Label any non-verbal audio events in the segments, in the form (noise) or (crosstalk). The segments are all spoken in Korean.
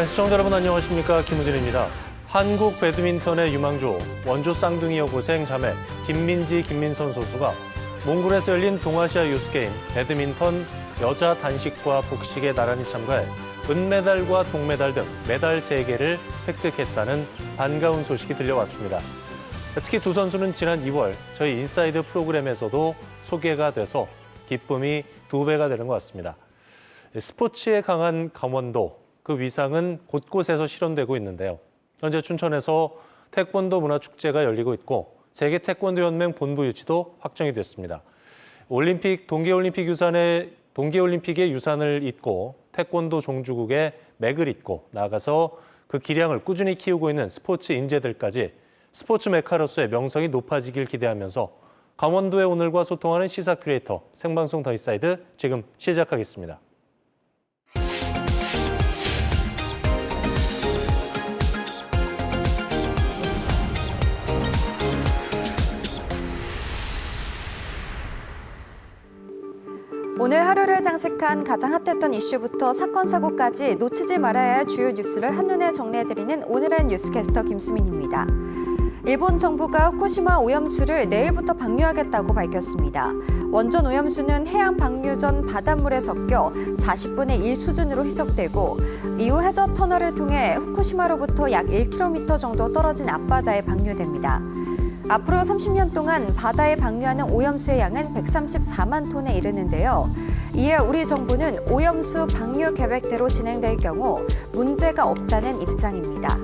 네, 시청자 여러분 안녕하십니까 김우진입니다. 한국 배드민턴의 유망주 원조 쌍둥이 여 고생 자매 김민지 김민선 선수가 몽골에서 열린 동아시아 유스게임 배드민턴 여자 단식과 복식에 나란히 참가해 은메달과 동메달 등 메달 세개를 획득했다는 반가운 소식이 들려왔습니다. 특히 두 선수는 지난 2월 저희 인사이드 프로그램에서도 소개가 돼서 기쁨이 두 배가 되는 것 같습니다. 스포츠에 강한 강원도 그 위상은 곳곳에서 실현되고 있는데요. 현재 춘천에서 태권도 문화축제가 열리고 있고 세계 태권도 연맹 본부 유치도 확정이 됐습니다. 올림픽 동계올림픽 유산의 동계올림픽의 유산을 잇고 태권도 종주국의 맥을 잇고 나아가서 그 기량을 꾸준히 키우고 있는 스포츠 인재들까지 스포츠 메카로서의 명성이 높아지길 기대하면서 강원도의 오늘과 소통하는 시사 큐레이터 생방송 더이사이드 지금 시작하겠습니다. 오늘 하루를 장식한 가장 핫했던 이슈부터 사건 사고까지 놓치지 말아야 할 주요 뉴스를 한눈에 정리해드리는 오늘의 뉴스캐스터 김수민입니다. 일본 정부가 후쿠시마 오염수를 내일부터 방류하겠다고 밝혔습니다. 원전 오염수는 해양 방류 전 바닷물에 섞여 40분의 1 수준으로 희석되고 이후 해저 터널을 통해 후쿠시마로부터 약 1km 정도 떨어진 앞바다에 방류됩니다. 앞으로 30년 동안 바다에 방류하는 오염수의 양은 134만 톤에 이르는데요. 이에 우리 정부는 오염수 방류 계획대로 진행될 경우 문제가 없다는 입장입니다.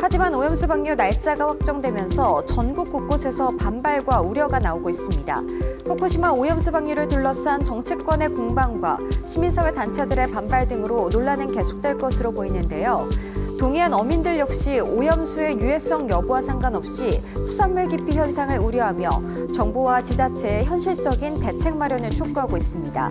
하지만 오염수 방류 날짜가 확정되면서 전국 곳곳에서 반발과 우려가 나오고 있습니다. 후쿠시마 오염수 방류를 둘러싼 정치권의 공방과 시민사회 단체들의 반발 등으로 논란은 계속될 것으로 보이는데요. 동해안 어민들 역시 오염수의 유해성 여부와 상관없이 수산물 기피 현상을 우려하며 정부와 지자체의 현실적인 대책 마련을 촉구하고 있습니다.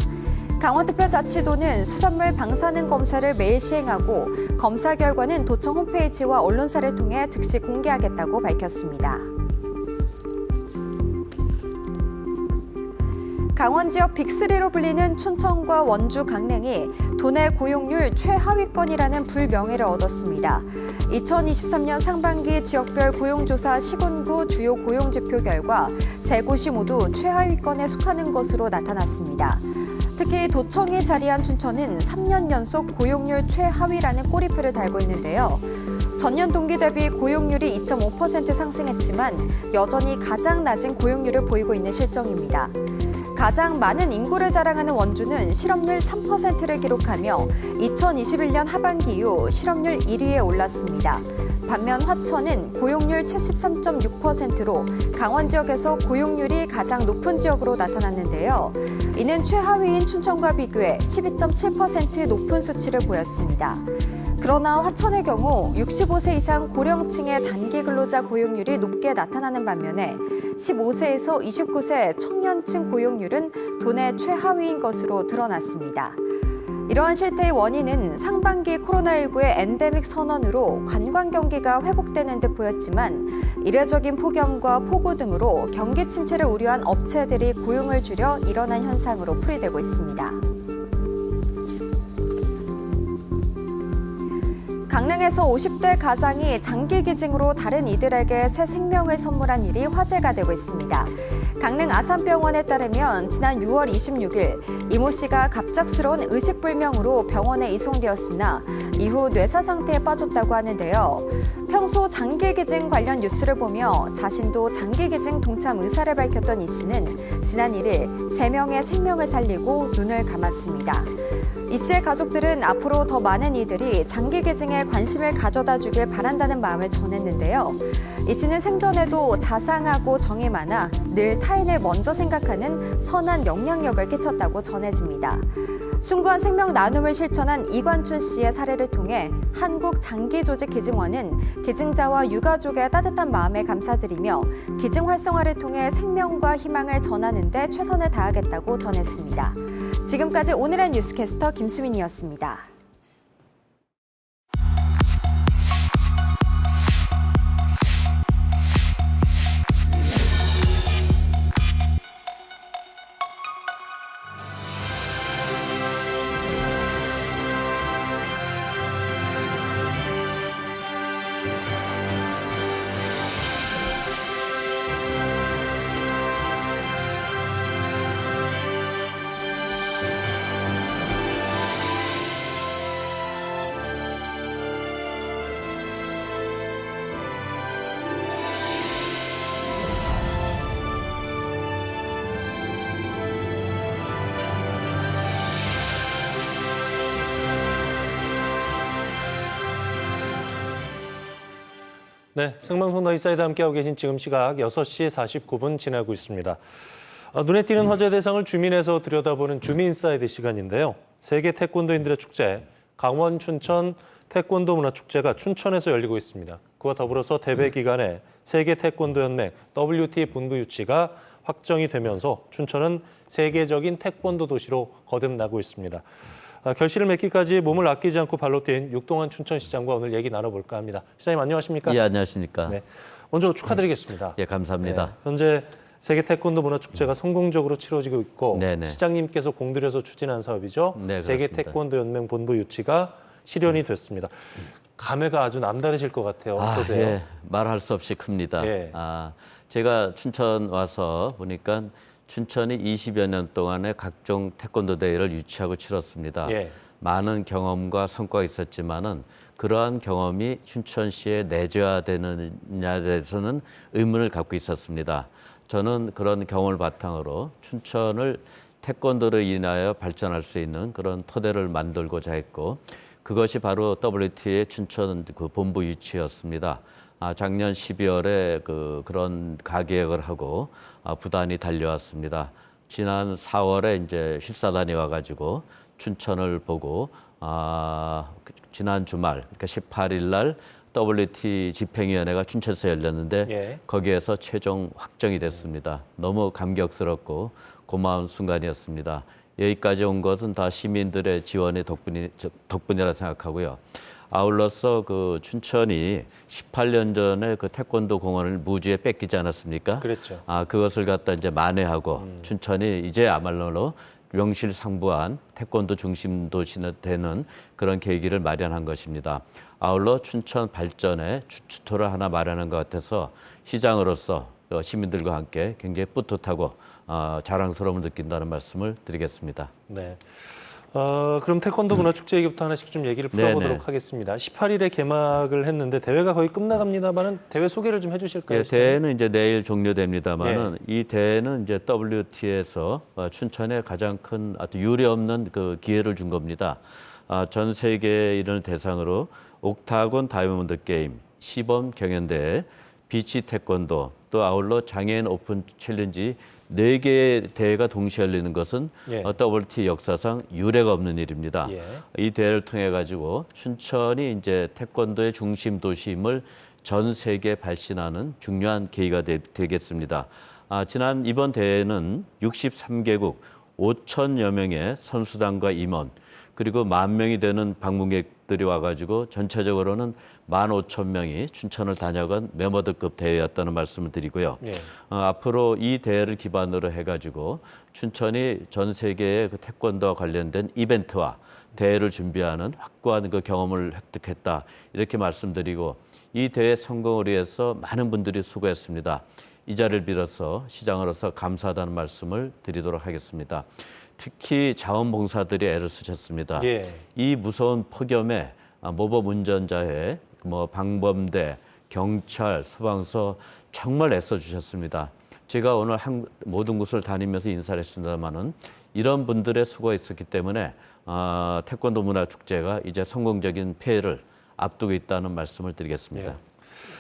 강원특별자치도는 수산물 방사능 검사를 매일 시행하고 검사 결과는 도청 홈페이지와 언론사를 통해 즉시 공개하겠다고 밝혔습니다. 강원 지역 빅3로 불리는 춘천과 원주, 강릉이 도내 고용률 최하위권이라는 불명예를 얻었습니다. 2023년 상반기 지역별 고용조사 시군구 주요 고용지표 결과 세 곳이 모두 최하위권에 속하는 것으로 나타났습니다. 특히 도청이 자리한 춘천은 3년 연속 고용률 최하위라는 꼬리표를 달고 있는데요. 전년 동기 대비 고용률이 2.5% 상승했지만 여전히 가장 낮은 고용률을 보이고 있는 실정입니다. 가장 많은 인구를 자랑하는 원주는 실업률 3%를 기록하며 2021년 하반기 이후 실업률 1위에 올랐습니다. 반면 화천은 고용률 73.6%로 강원 지역에서 고용률이 가장 높은 지역으로 나타났는데요. 이는 최하위인 춘천과 비교해 12.7% 높은 수치를 보였습니다. 그러나 화천의 경우 65세 이상 고령층의 단기 근로자 고용률이 높게 나타나는 반면에 15세에서 29세 청년층 고용률은 도내 최하위인 것으로 드러났습니다. 이러한 실태의 원인은 상반기 코로나19의 엔데믹 선언으로 관광 경기가 회복되는 듯 보였지만 이례적인 폭염과 폭우 등으로 경기 침체를 우려한 업체들이 고용을 줄여 일어난 현상으로 풀이되고 있습니다. 강릉에서 50대 가장이 장기 기증으로 다른 이들에게 새 생명을 선물한 일이 화제가 되고 있습니다. 강릉 아산병원에 따르면 지난 6월 26일 이모 씨가 갑작스러운 의식불명으로 병원에 이송되었으나 이후 뇌사 상태에 빠졌다고 하는데요. 평소 장기 기증 관련 뉴스를 보며 자신도 장기 기증 동참 의사를 밝혔던 이 씨는 지난 1일 3명의 생명을 살리고 눈을 감았습니다. 이 씨의 가족들은 앞으로 더 많은 이들이 장기 기증에 관심을 가져다 주길 바란다는 마음을 전했는데요. 이 씨는 생전에도 자상하고 정이 많아 늘 타인을 먼저 생각하는 선한 영향력을 끼쳤다고 전해집니다. 숭고한 생명 나눔을 실천한 이관춘 씨의 사례를 통해 한국 장기조직 기증원은 기증자와 유가족의 따뜻한 마음에 감사드리며 기증 활성화를 통해 생명과 희망을 전하는 데 최선을 다하겠다고 전했습니다. 지금까지 오늘의 뉴스캐스터 김수민이었습니다. 네, 생방송 나이사이드 함께하고 계신 지금 시각 6시 49분 지나고 있습니다. 아, 눈에 띄는 화제 대상을 주민에서 들여다보는 주민사이드 시간인데요. 세계 태권도인들의 축제, 강원 춘천 태권도 문화축제가 춘천에서 열리고 있습니다. 그와 더불어서 대회 기간에 세계 태권도 연맹 WT 본부 유치가 확정이 되면서 춘천은 세계적인 태권도 도시로 거듭나고 있습니다. 아, 결실을 맺기까지 몸을 아끼지 않고 발로 뛴 육동환 춘천시장과 오늘 얘기 나눠볼까 합니다. 시장님 안녕하십니까? 예, 안녕하십니까. 네. 먼저 축하드리겠습니다. 예, 감사합니다. 네, 현재 세계 태권도 문화 축제가 성공적으로 치러지고 있고 네네. 시장님께서 공들여서 추진한 사업이죠. 네, 세계. 태권도 연맹 본부 유치가 실현이 됐습니다. 감회가 아주 남다르실 것 같아요. 아, 어떠세요? 예, 말할 수 없이 큽니다. 예. 아, 제가 춘천 와서 보니까 춘천이 20여 년 동안에 각종 태권도 대회를 유치하고 치렀습니다. 예. 많은 경험과 성과가 있었지만은 그러한 경험이 춘천시에 내재화되느냐에 대해서는 의문을 갖고 있었습니다. 저는 그런 경험을 바탕으로 춘천을 태권도로 인하여 발전할 수 있는 그런 토대를 만들고자 했고 그것이 바로 WT의 춘천 그 본부 유치였습니다. 아, 작년 12월에 그 그런 가계획을 하고 아, 부단히 달려왔습니다. 지난 4월에 이제 실사단이 와가지고 춘천을 보고 아, 그 지난 주말 그러니까 18일 날 WT 집행위원회가 춘천에서 열렸는데 예. 거기에서 최종 확정이 됐습니다. 너무 감격스럽고 고마운 순간이었습니다. 여기까지 온 것은 다 시민들의 지원의 덕분이 저- 덕분이라 생각하고요. 아울러서 그 춘천이 18년 전에 그 태권도 공원을 무주에 뺏기지 않았습니까? 그랬죠. 아 그것을 갖다 이제 만회하고 춘천이 이제 야말로 명실상부한 태권도 중심 도시는 되는 그런 계기를 마련한 것입니다. 아울러 춘천 발전에 주투를 하나 마련한 것 같아서 시장으로서 어, 시민들과 함께 굉장히 뿌듯하고 어, 자랑스러움을 느낀다는 말씀을 드리겠습니다. 네. 어, 그럼 태권도 문화 축제 얘기부터 하나씩 좀 얘기를 풀어보도록 네네. 하겠습니다. 18일에 개막을 했는데 대회가 거의 끝나갑니다만은 대회 소개를 좀 해주실까요? 예? 대회는 이제 내일 종료됩니다만은 이 대회는 이제 WT에서 어, 춘천에 가장 큰 아주 유례 없는 그 기회를 준 겁니다. 아, 전 세계인을 대상으로 옥타곤 다이아몬드 게임, 시범 경연대회, 비치 태권도, 또 아울러 장애인 오픈 챌린지 네 개의 대회가 동시에 열리는 것은 예. 어, WT 역사상 유례가 없는 일입니다. 예. 이 대회를 통해 가지고 춘천이 이제 태권도의 중심 도시임을 전 세계에 발신하는 중요한 계기가 되, 겠습니다 아, 지난 이번 대회는 63개국 5천여 명의 선수단과 임원 그리고 만 명이 되는 방문객들이 와가지고 전체적으로는 만 5천 명이 춘천을 다녀간 메모드급 대회였다는 말씀을 드리고요. 예. 어, 앞으로 이 대회를 기반으로 해가지고 춘천이 전 세계의 그 태권도와 관련된 이벤트와 대회를 준비하는 확고한 그 경험을 획득했다 이렇게 말씀드리고 이 대회 성공을 위해서 많은 분들이 수고했습니다. 이 자리를 빌어서 시장으로서 감사하다는 말씀을 드리도록 하겠습니다. 특히 자원봉사들이 애를 쓰셨습니다. 예. 이 무서운 폭염에 아, 모범 운전자회, 뭐 방범대, 경찰, 소방서 정말 애써 주셨습니다. 제가 오늘 한, 모든 곳을 다니면서 인사를 했습니다마는 이런 분들의 수고가 있었기 때문에 아, 태권도 문화 축제가 이제 성공적인 폐해를 앞두고 있다는 말씀을 드리겠습니다. 예.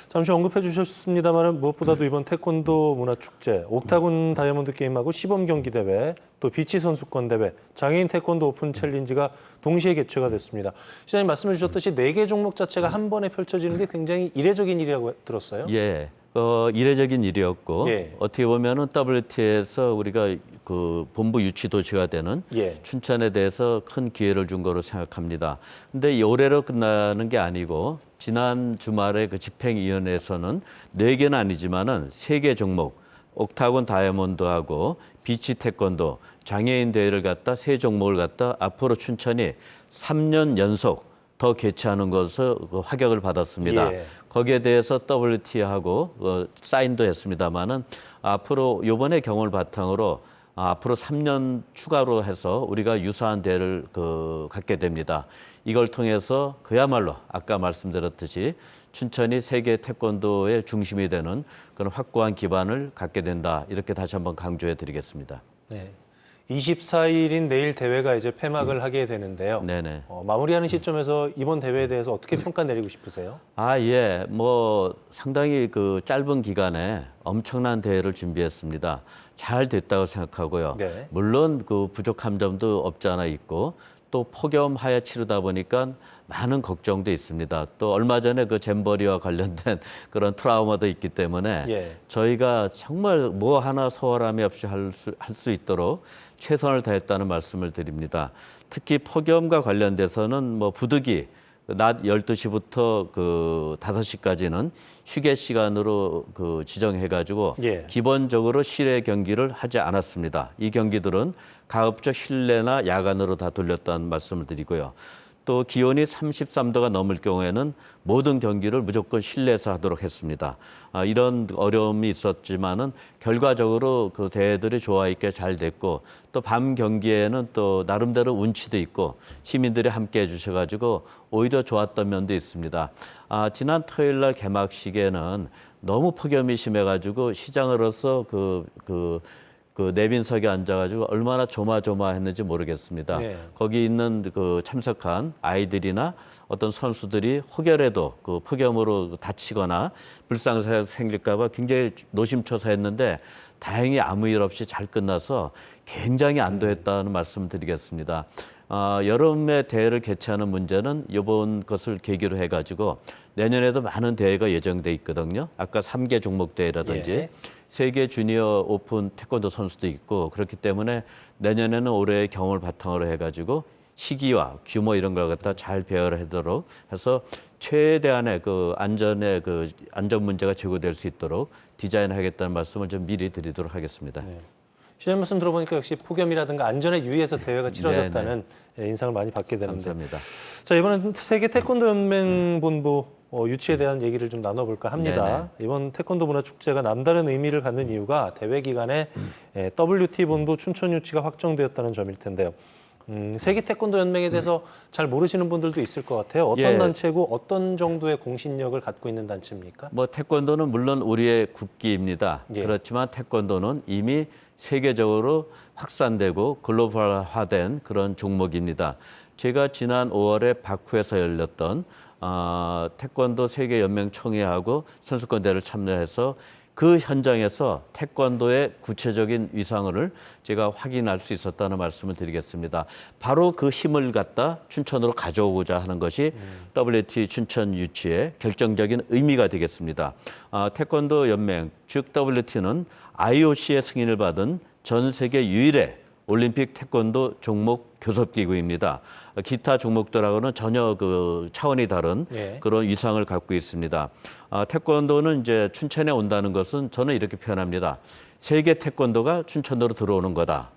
잠시 언급해 주셨습니다만 무엇보다도 이번 태권도 문화 축제, 옥타곤 다이아몬드 게임하고 시범 경기 대회, 또 비치 선수권 대회, 장애인 태권도 오픈 챌린지가 동시에 개최가 됐습니다. 시장님 말씀해 주셨듯이 네 개 종목 자체가 한 번에 펼쳐지는 게 굉장히 이례적인 일이라고 들었어요. 예, 어, 이례적인 일이었고 예. 어떻게 보면은 WT에서 우리가 그 본부 유치 도시가 되는 예. 춘천에 대해서 큰 기회를 준 거로 생각합니다. 근데 이 올해로 끝나는 게 아니고 지난 주말에 그 집행위원회에서는 네 개는 아니지만은 세 개 종목 옥타곤 다이아몬드하고 비치 태권도 장애인 대회를 갖다 세 종목을 갖다 앞으로 춘천이 3년 연속 더 개최하는 것을 그 확약을 받았습니다. 예. 거기에 대해서 WT하고 어, 사인도 했습니다마는 앞으로 요번에 경험을 바탕으로 아, 앞으로 3년 추가로 해서 우리가 유사한 대회를 그 갖게 됩니다. 이걸 통해서 그야말로 아까 말씀드렸듯이 춘천이 세계 태권도의 중심이 되는 그런 확고한 기반을 갖게 된다. 이렇게 다시 한번 강조해 드리겠습니다. 네. 24일인 내일 대회가 이제 폐막을 하게 되는데요. 네네. 어, 마무리하는 시점에서 이번 대회에 대해서 어떻게 평가 내리고 싶으세요? 아, 예. 뭐 상당히 그 짧은 기간에 엄청난 대회를 준비했습니다. 잘 됐다고 생각하고요. 네. 물론 그 부족한 점도 없지 않아 있고 또 폭염하에 치르다 보니까 많은 걱정도 있습니다. 또 얼마 전에 그 잼버리와 관련된 (laughs) 그런 트라우마도 있기 때문에 예. 저희가 정말 뭐 하나 소홀함이 없이 할수할수 있도록 최선을 다했다는 말씀을 드립니다. 특히 폭염과 관련돼서는 뭐 부득이 낮 12시부터 그 5시까지는 휴게 시간으로 그 지정해 가지고 예. 기본적으로 실외 경기를 하지 않았습니다. 이 경기들은 가급적 실내나 야간으로 다 돌렸다는 말씀을 드리고요. 또 기온이 33도가 넘을 경우에는 모든 경기를 무조건 실내에서 하도록 했습니다. 아, 이런 어려움이 있었지만은 결과적으로 그 대회들이 조화 있게 잘 됐고 또 밤 경기에는 또 나름대로 운치도 있고 시민들이 함께 해주셔가지고 오히려 좋았던 면도 있습니다. 아, 지난 토요일 날 개막식에는 너무 폭염이 심해가지고 시장으로서 그, 그, 그 내빈석에 앉아가지고 얼마나 조마조마했는지 모르겠습니다. 네. 거기 있는 그 참석한 아이들이나 어떤 선수들이 혹여라도 그 폭염으로 다치거나 불상사가 생길까봐 굉장히 노심초사했는데 다행히 아무 일 없이 잘 끝나서 굉장히 안도했다는 말씀을 드리겠습니다. 아, 여름에 대회를 개최하는 문제는 이번 것을 계기로 해가지고 내년에도 많은 대회가 예정돼 있거든요. 아까 삼개 종목 대회라든지 예. 세계 주니어 오픈 태권도 선수도 있고 그렇기 때문에 내년에는 올해의 경험을 바탕으로 해가지고 시기와 규모 이런 걸 갖다 잘 배열하도록 해서 최대한의 그 안전의 그 안전 문제가 제고될 수 있도록 디자인하겠다는 말씀을 좀 미리 드리도록 하겠습니다. 네. 시장 말씀 들어보니까 역시 폭염이라든가 안전에 유의해서 대회가 치러졌다는 예, 인상을 많이 받게 되는데 감사합니다. 자 이번엔 세계 태권도 연맹 본부 어, 유치에 대한 얘기를 좀 나눠볼까 합니다. 이번 태권도 문화 축제가 남다른 의미를 갖는 이유가 대회 기간에 예, WT 본부 춘천 유치가 확정되었다는 점일 텐데요. 음, 세계 태권도 연맹에 대해서 잘 모르시는 분들도 있을 것 같아요. 어떤 예. 단체고 어떤 정도의 공신력을 갖고 있는 단체입니까? 뭐 태권도는 물론 우리의 국기입니다. 예. 그렇지만 태권도는 이미 세계적으로 확산되고 글로벌화된 그런 종목입니다. 제가 지난 5월에 바쿠에서 열렸던 어, 태권도 세계 연맹 총회하고 선수권 대회를 참여해서 그 현장에서 태권도의 구체적인 위상을 제가 확인할 수 있었다는 말씀을 드리겠습니다. 바로 그 힘을 갖다 춘천으로 가져오고자 하는 것이 WT 춘천 유치의 결정적인 의미가 되겠습니다. 아, 태권도 연맹, 즉 WT는 IOC의 승인을 받은 전 세계 유일의 올림픽 태권도 종목 교섭기구입니다. 기타 종목들하고는 전혀 그 차원이 다른 예. 그런 위상을 갖고 있습니다. 아, 태권도는 이제 춘천에 온다는 것은 저는 이렇게 표현합니다. 세계 태권도가 춘천으로 들어오는 거다.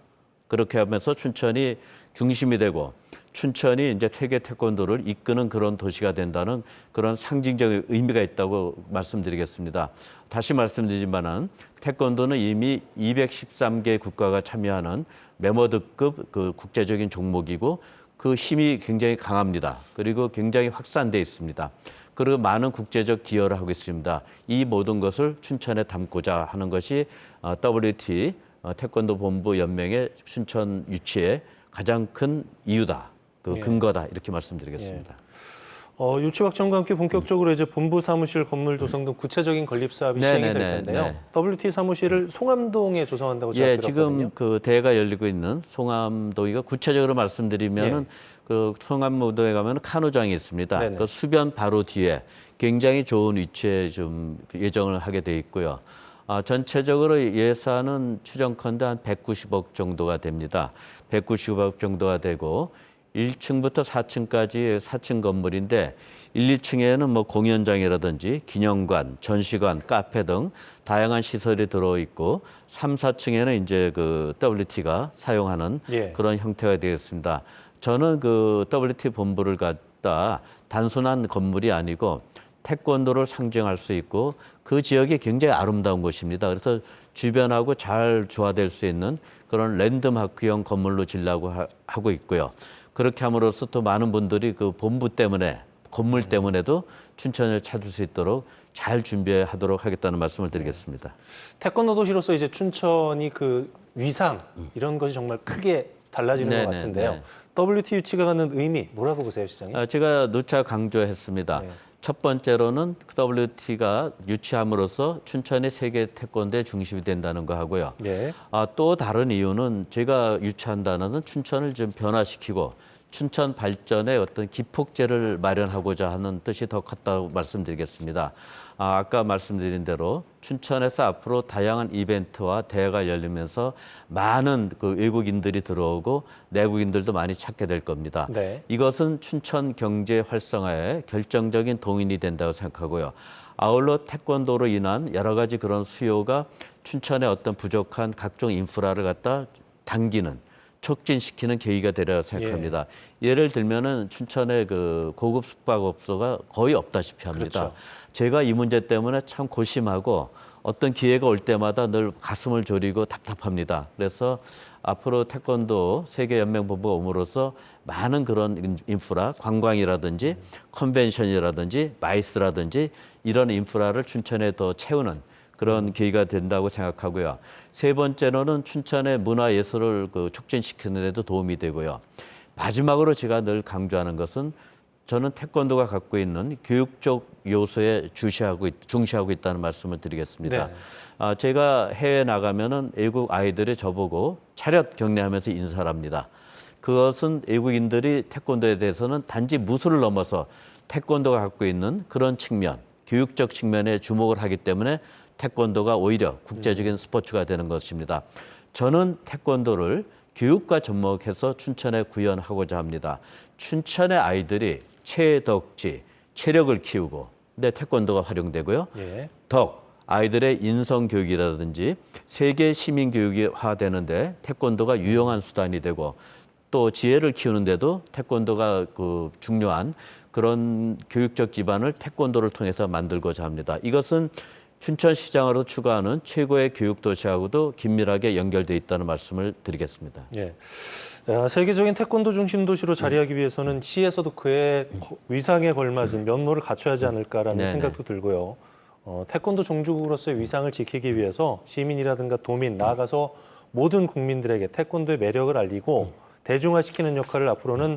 그렇게 하면서 춘천이 중심이 되고 춘천이 이제 세계 태권도를 이끄는 그런 도시가 된다는 그런 상징적인 의미가 있다고 말씀드리겠습니다. 다시 말씀드리지만은 태권도는 이미 213개 국가가 참여하는 메모드급 그 국제적인 종목이고 그 힘이 굉장히 강합니다. 그리고 굉장히 확산돼 있습니다. 그리고 많은 국제적 기여를 하고 있습니다. 이 모든 것을 춘천에 담고자 하는 것이 어, WT 어, 태권도 본부 연맹의 춘천 유치의 가장 큰 이유다. 그 예. 근거다. 이렇게 말씀드리겠습니다. 어, 유치 확정과 함께 본격적으로 이제 본부 사무실 건물 조성 등 구체적인 건립 사업이 시행이 될 네네네, 텐데요. 네. WT 사무실을 송암동에 조성한다고 제가 예, 들었거든요. 지금 그 대회가 열리고 있는 송암동이가 구체적으로 말씀드리면은 그 송암무도에 가면 카누장이 있습니다. 예. 네네. 그 수변 바로 뒤에 굉장히 좋은 위치에 좀 예정을 하게 돼 있고요. 아, 전체적으로 예산은 추정컨대 한 190억 정도가 됩니다. 190억 정도가 되고 1층부터 4층까지 4층 건물인데 1, 2층에는 뭐 공연장이라든지 기념관, 전시관, 카페 등 다양한 시설이 들어 있고 3, 4층에는 이제 그 WT가 사용하는 예. 그런 형태가 되겠습니다. 저는 그 WT 본부를 갖다 단순한 건물이 아니고 태권도를 상징할 수 있고 그 지역이 굉장히 아름다운 곳입니다. 그래서 주변하고 잘 조화될 수 있는 그런 랜드마크형 건물로 지려고 하- 하고 있고요. 그렇게 함으로써 또 많은 분들이 그 본부 때문에 건물 때문에도 춘천을 찾을 수 있도록 잘 준비하도록 하겠다는 말씀을 드리겠습니다. 태권도 도시로서 이제 춘천이 그 위상 이런 것이 정말 크게 달라지는 것 네네, 같은데요. 네. WTU치가 갖는 의미 뭐라고 보세요, 시장님? 아, 제가 누차 강조했습니다. 네. 첫 번째로는 WT가 유치함으로써 춘천이 세계 태권도의 중심이 된다는 거 하고요. 네. 아, 또 다른 이유는 제가 유치한다는 건 춘천을 좀 변화시키고 춘천 발전에 어떤 기폭제를 마련하고자 하는 뜻이 더 컸다고 말씀드리겠습니다. 아, 아까 말씀드린 대로 춘천에서 앞으로 다양한 이벤트와 대회가 열리면서 많은 그 외국인들이 들어오고 내국인들도 많이 찾게 될 겁니다. 네. 이것은 춘천 경제 활성화에 결정적인 동인이 된다고 생각하고요. 아울러 태권도로 인한 여러 가지 그런 수요가 춘천의 어떤 부족한 각종 인프라를 갖다 당기는 촉진시키는 계기가 되리라고 생각합니다. 예. 를 들면은 춘천의 그 고급 숙박업소가 거의 없다시피 합니다. 그렇죠. 제가 이 문제 때문에 참 고심하고 어떤 기회가 올 때마다 늘 가슴을 졸이고 답답합니다. 그래서 앞으로 태권도 세계연맹본부가 옴으로써 많은 그런 인- 인프라, 관광이라든지 컨벤션이라든지 마이스라든지 이런 인프라를 춘천에 더 채우는 그런 계기가 된다고 생각하고요. 세 번째로는 춘천의 문화예술을 그 촉진시키는 데도 도움이 되고요. 마지막으로 제가 늘 강조하는 것은 저는 태권도가 갖고 있는 교육적 요소에 주시하고 있, 중시하고 있다는 말씀을 드리겠습니다. 네. 아, 제가 해외 나가면은 외국 아이들이 저보고 차렷 경례하면서 인사를 합니다. 그것은 외국인들이 태권도에 대해서는 단지 무술을 넘어서 태권도가 갖고 있는 그런 측면, 교육적 측면에 주목을 하기 때문에 태권도가 오히려 국제적인 스포츠가 되는 것입니다. 저는 태권도를 교육과 접목해서 춘천에 구현하고자 합니다. 춘천의 아이들이 체덕지, 체력을 키우고, 내 태권도가 활용되고요. 예. 덕 아이들의 인성 교육이라든지 세계 시민 교육화 되는데 태권도가 유용한 수단이 되고 또 지혜를 키우는데도 태권도가 그 중요한 그런 교육적 기반을 태권도를 통해서 만들고자 합니다. 이것은 춘천시장으로 추구하는 최고의 교육 도시하고도 긴밀하게 연결돼 있다는 말씀을 드리겠습니다. 예. 아, 세계적인 태권도 중심 도시로 자리하기 위해서는 시에서도 그의 거- 위상에 걸맞은 면모를 갖춰야 하지 않을까라는 네네. 생각도 들고요. 어, 태권도 종주국으로서의 위상을 지키기 위해서 시민이라든가 도민 나아가서 모든 국민들에게 태권도의 매력을 알리고 대중화시키는 역할을 앞으로는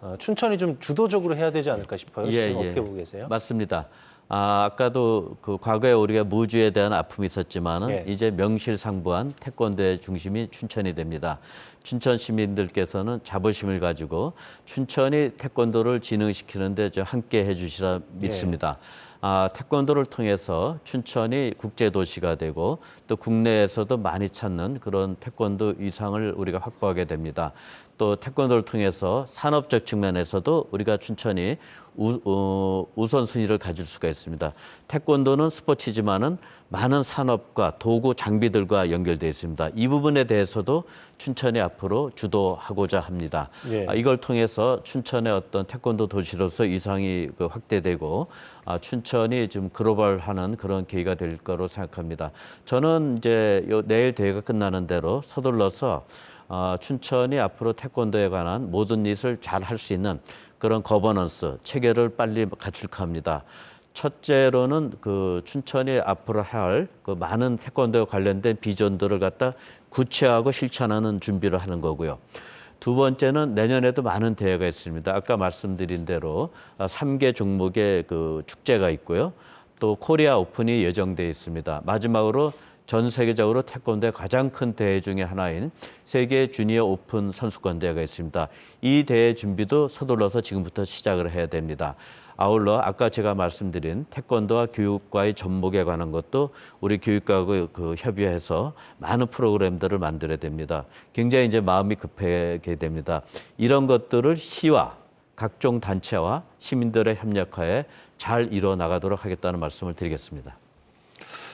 어, 춘천이 좀 주도적으로 해야 되지 않을까 싶어요. 예, 지금 예. 어떻게 보고 계세요? 맞습니다. 아, 아까도 그 과거에 우리가 무주에 대한 아픔이 있었지만은 예. 이제 명실상부한 태권도의 중심이 춘천이 됩니다. 춘천 시민들께서는 자부심을 가지고 춘천이 태권도를 진흥시키는데 저 함께 해주시라 믿습니다. 아, 태권도를 통해서 춘천이 국제 도시가 되고 또 국내에서도 많이 찾는 그런 태권도 위상을 우리가 확보하게 됩니다. 또 태권도를 통해서 산업적 측면에서도 우리가 춘천이 우, 어, 우선순위를 가질 수가 있습니다. 태권도는 스포츠지만은 많은 산업과 도구 장비들과 연결되어 있습니다. 이 부분에 대해서도 춘천이 앞으로 주도하고자 합니다. 예. 아, 이걸 통해서 춘천의 어떤 태권도 도시로서 이상이 그 확대되고 아, 춘천이 좀 글로벌하는 그런 계기가 될 거로 생각합니다. 저는 이제 요 내일 대회가 끝나는 대로 서둘러서 어, 춘천이 앞으로 태권도에 관한 모든 일을 잘 할 수 있는 그런 거버넌스 체계를 빨리 갖출까 합니다. 첫째로는 그 춘천이 앞으로 할 그 많은 태권도에 관련된 비전들을 갖다 구체화하고 실천하는 준비를 하는 거고요. 두 번째는 내년에도 많은 대회가 있습니다. 아까 말씀드린 대로 아, 3개 종목의 그 축제가 있고요. 또 코리아 오픈이 예정돼 있습니다. 마지막으로 전 세계적으로 태권도의 가장 큰 대회 중에 하나인 세계 주니어 오픈 선수권 대회가 있습니다. 이 대회 준비도 서둘러서 지금부터 시작을 해야 됩니다. 아울러 아까 제가 말씀드린 태권도와 교육과의 접목에 관한 것도 우리 교육과하고 그 협의해서 많은 프로그램들을 만들어야 됩니다. 굉장히 이제 마음이 급하게 됩니다. 이런 것들을 시와 각종 단체와 시민들의 협력하에 잘 이뤄 나가도록 하겠다는 말씀을 드리겠습니다.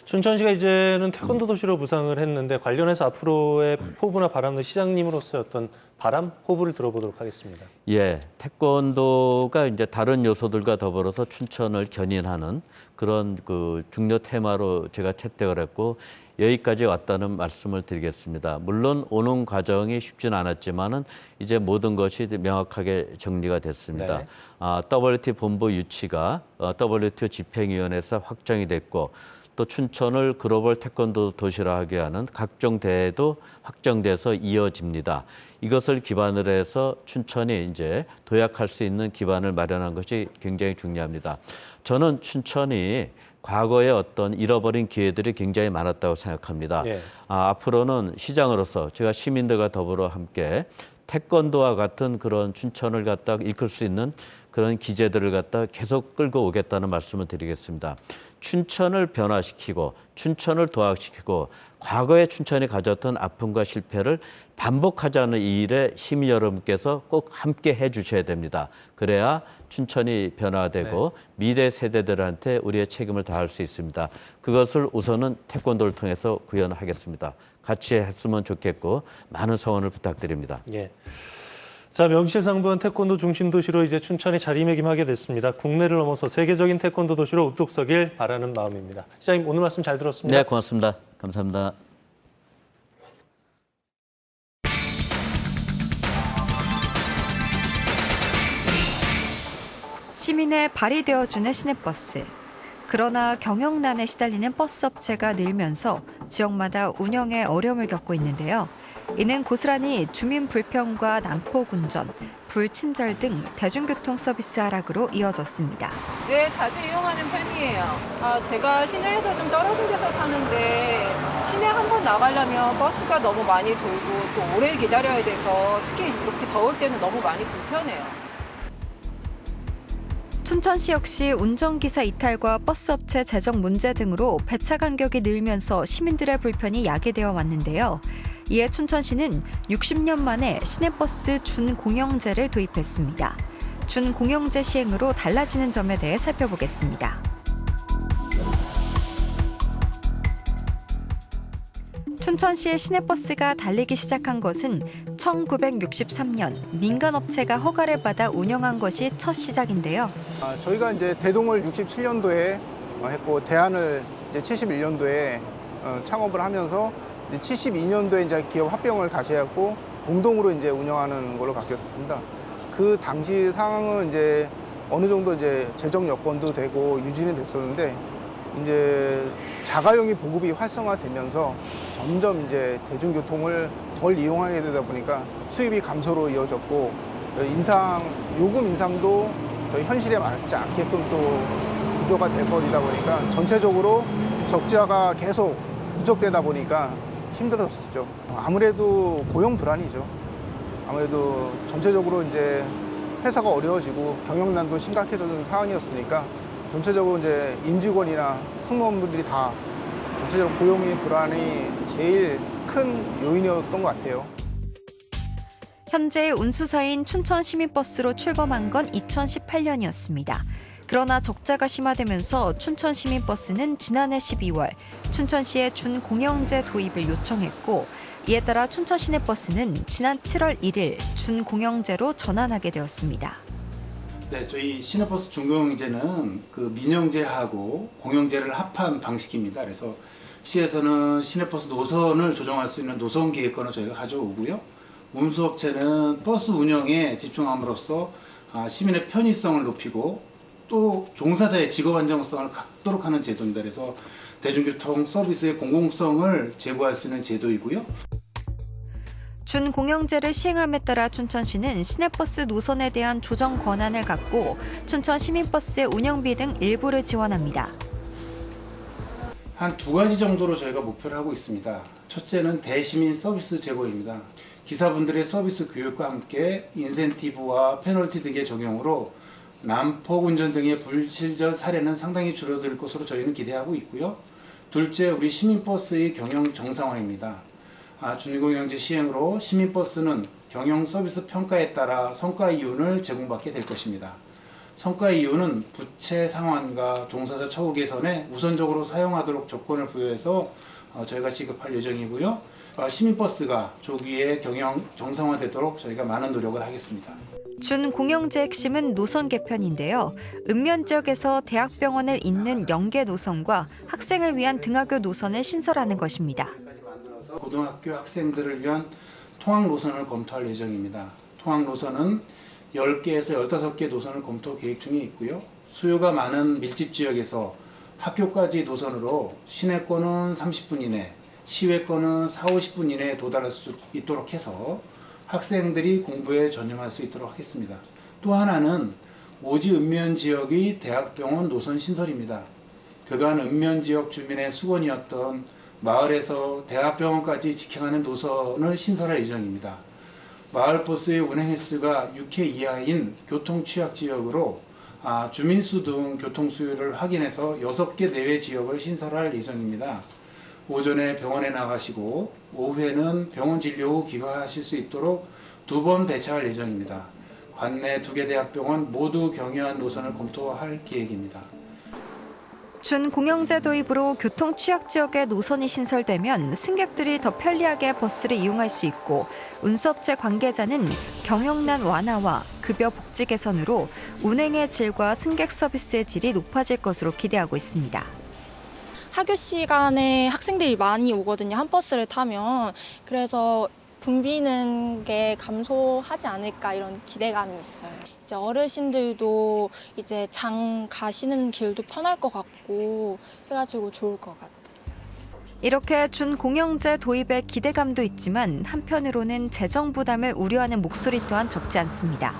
춘천시가 이제는 태권도 도시로 부상을 했는데 관련해서 앞으로의 포부나 바람은 시장님으로서의 어떤 바람, 포부를 들어보도록 하겠습니다. 예, 태권도가 이제 다른 요소들과 더불어서 춘천을 견인하는 그런 그 중요 테마로 제가 채택을 했고 여기까지 왔다는 말씀을 드리겠습니다. 물론 오는 과정이 쉽지는 않았지만은 이제 모든 것이 명확하게 정리가 됐습니다. 네. 아, WT 본부 유치가 어, WTO 집행위원회에서 확정이 됐고 또 춘천을 글로벌 태권도 도시로 하게 하는 각종 대회도 확정돼서 이어집니다. 이것을 기반으로 해서 춘천이 이제 도약할 수 있는 기반을 마련한 것이 굉장히 중요합니다. 저는 춘천이 과거에 어떤 잃어버린 기회들이 굉장히 많았다고 생각합니다. 예. 아, 앞으로는 시장으로서 제가 시민들과 더불어 함께 태권도와 같은 그런 춘천을 갖다 이끌 수 있는 그런 기재들을 갖다 계속 끌고 오겠다는 말씀을 드리겠습니다. 춘천을 변화시키고 춘천을 도약시키고 과거에 춘천이 가졌던 아픔과 실패를 반복하자는 이 일에 시민 여러분께서 꼭 함께 해 주셔야 됩니다. 그래야 춘천이 변화되고 미래 세대들한테 우리의 책임을 다할 수 있습니다. 그것을 우선은 태권도를 통해서 구현하겠습니다. 같이 했으면 좋겠고 많은 성원을 부탁드립니다. 예. 자, 명실상부한 태권도 중심 도시로 이제 춘천이 자리매김하게 됐습니다. 국내를 넘어서 세계적인 태권도 도시로 우뚝 서길 바라는 마음입니다. 시장님 오늘 말씀 잘 들었습니다. 네, 고맙습니다. 감사합니다. 시민의 발이 되어주는 시내버스. 그러나 경영난에 시달리는 버스 업체가 늘면서 지역마다 운영에 어려움을 겪고 있는데요. 이는 고스란히 주민 불평과 난폭 운전, 불친절 등 대중교통 서비스 하락으로 이어졌습니다. 네, 자주 이용하는 편이에요. 아, 제가 시내에서 좀 떨어진 데서 사는데 시내 한 번 나가려면 버스가 너무 많이 돌고 또 오래 기다려야 돼서 특히 이렇게 더울 때는 너무 많이 불편해요. 춘천시 역시 운전기사 이탈과 버스업체 재정 문제 등으로 배차 간격이 늘면서 시민들의 불편이 야기되어 왔는데요. 이에 춘천시는 60년 만에 시내버스 준공영제를 도입했습니다. 준공영제 시행으로 달라지는 점에 대해 살펴보겠습니다. 춘천시의 시내버스가 달리기 시작한 것은 1963년 민간업체가 허가를 받아 운영한 것이 첫 시작인데요. 아, 저희가 이제 대동을 67년도에 했고 대안을 이제 71년도에 어, 창업을 하면서 72년도에 이제 기업 합병을 다시 했고 공동으로 이제 운영하는 걸로 바뀌었습니다. 그 당시 상황은 이제 어느 정도 이제 재정 여건도 되고 유지는 됐었는데 이제 자가용이 보급이 활성화되면서 점점 이제 대중교통을 덜 이용하게 되다 보니까 수입이 감소로 이어졌고 인상 요금 인상도 저희 현실에 맞지 않게끔 또 구조가 돼버리다 보니까 전체적으로 적자가 계속 누적되다 보니까 힘들었었죠. 아무래도 고용 불안이죠. 아무래도 전체적으로 이제 회사가 어려워지고 경영난도 심각해지는 상황이었으니까 전체적으로 이제 임직원이나 승무원분들이 다 전체적으로 고용의 불안이 제일 큰 요인이었던 것 같아요. 현재 운수사인 춘천시민버스로 출범한 건 2018년이었습니다. 그러나 적자가 심화되면서 춘천시민버스는 지난해 12월 춘천시에 준공영제 도입을 요청했고 이에 따라 춘천시내버스는 지난 7월 1일 준공영제로 전환하게 되었습니다. 네, 저희 시내버스 준공영제는 그 민영제하고 공영제를 합한 방식입니다. 그래서 시에서는 시내버스 노선을 조정할 수 있는 노선 계획권을 저희가 가져오고요. 운수업체는 버스 운영에 집중함으로써 아, 시민의 편의성을 높이고 또 종사자의 직업 안정성을 갖도록 하는 제도입니다. 그래서 대중교통 서비스의 공공성을 제고할 수 있는 제도이고요. 준공영제를 시행함에 따라 춘천시는 시내버스 노선에 대한 조정 권한을 갖고 춘천 시민버스의 운영비 등 일부를 지원합니다. 한 두 가지 정도로 저희가 목표를 하고 있습니다. 첫째는 대시민 서비스 제고입니다. 기사분들의 서비스 교육과 함께 인센티브와 페널티 등의 적용으로 난폭 운전 등의 불친절 사례는 상당히 줄어들 것으로 저희는 기대하고 있고요. 둘째, 우리 시민버스의 경영 정상화입니다. 아, 준공영제 시행으로 시민버스는 경영 서비스 평가에 따라 성과 이윤을 제공받게 될 것입니다. 성과 이유는 부채 상환과 종사자 처우 개선에 우선적으로 사용하도록 조건을 부여해서 어, 저희가 지급할 예정이고요. 어, 시민버스가 조기에 경영 정상화되도록 저희가 많은 노력을 하겠습니다. 준 공영제 핵심은 노선 개편인데요. 읍면 지역에서 대학병원을 잇는 연계 노선과 학생을 위한 등하교 노선을 신설하는 것입니다. 만들어서 고등학교 학생들을 위한 통학 노선을 검토할 예정입니다. 통학 노선은 10개에서 15개 노선을 검토 계획 중에 있고요. 수요가 많은 밀집 지역에서 학교까지 노선으로 시내권은 30분 이내, 시외권은 4, 50분 이내에 도달할 수 있도록 해서 학생들이 공부에 전념할 수 있도록 하겠습니다. 또 하나는 오지 읍면 지역의 대학병원 노선 신설입니다. 그간 읍면 지역 주민의 수건이었던 마을에서 대학병원까지 직행하는 노선을 신설할 예정입니다. 마을버스의 운행 횟수가 6회 이하인 교통 취약 지역으로 아, 주민수 등 교통 수요를 확인해서 6개 내외 지역을 신설할 예정입니다. 오전에 병원에 나가시고 오후에는 병원 진료 후 귀가하실 수 있도록 두 번 배차할 예정입니다. 관내 두 개 대학병원 모두 경유한 노선을 검토할 계획입니다. 준 공영제 도입으로 교통 취약 지역에 노선이 신설되면 승객들이 더 편리하게 버스를 이용할 수 있고 운수업체 관계자는 경영난 완화와 급여 복지 개선으로 운행의 질과 승객 서비스의 질이 높아질 것으로 기대하고 있습니다. 학교 시간에 학생들이 많이 오거든요. 한 버스를 타면. 그래서 붐비는 게 감소하지 않을까 이런 기대감이 있어요. 이제 어르신들도 이제 장 가시는 길도 편할 것 같고 해가지고 좋을 것 같아요. 이렇게 준 공영제 도입에 기대감도 있지만 한편으로는 재정 부담을 우려하는 목소리 또한 적지 않습니다.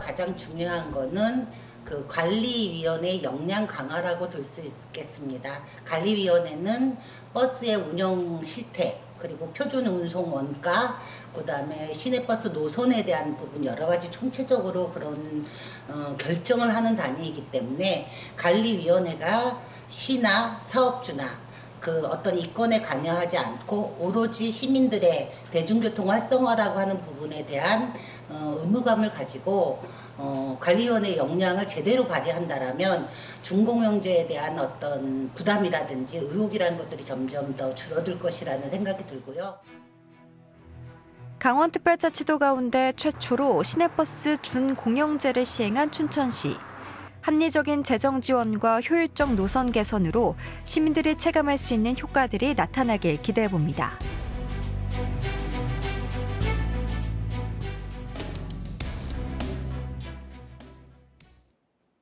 가장 중요한 거는 그 관리위원회 역량 강화라고 들 수 있겠습니다. 관리위원회는 버스의 운영 실태 그리고 표준 운송 원가 그 다음에 시내버스 노선에 대한 부분 여러 가지 총체적으로 그런 어, 결정을 하는 단위이기 때문에 관리위원회가 시나 사업주나 그 어떤 이권에 관여하지 않고 오로지 시민들의 대중교통 활성화라고 하는 부분에 대한 어, 의무감을 가지고 어, 관리위원회 역량을 제대로 발휘한다라면 중공영제에 대한 어떤 부담이라든지 의혹이라는 것들이 점점 더 줄어들 것이라는 생각이 들고요. 강원특별자치도 가운데 최초로 시내버스 준 공영제를 시행한 춘천시. 합리적인 재정 지원과 효율적 노선 개선으로 시민들이 체감할 수 있는 효과들이 나타나길 기대해 봅니다.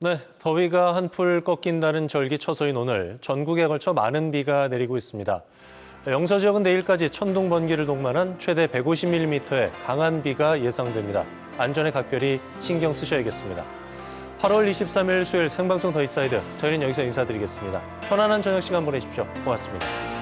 네, 더위가 한풀 꺾인다는 절기 처소인 오늘 전국에 걸쳐 많은 비가 내리고 있습니다. 영서 지역은 내일까지 천둥 번개를 동반한 최대 150mm의 강한 비가 예상됩니다. 안전에 각별히 신경 쓰셔야겠습니다. 8월 23일 수요일 생방송 더 인사이드 저희는 여기서 인사드리겠습니다. 편안한 저녁 시간 보내십시오. 고맙습니다.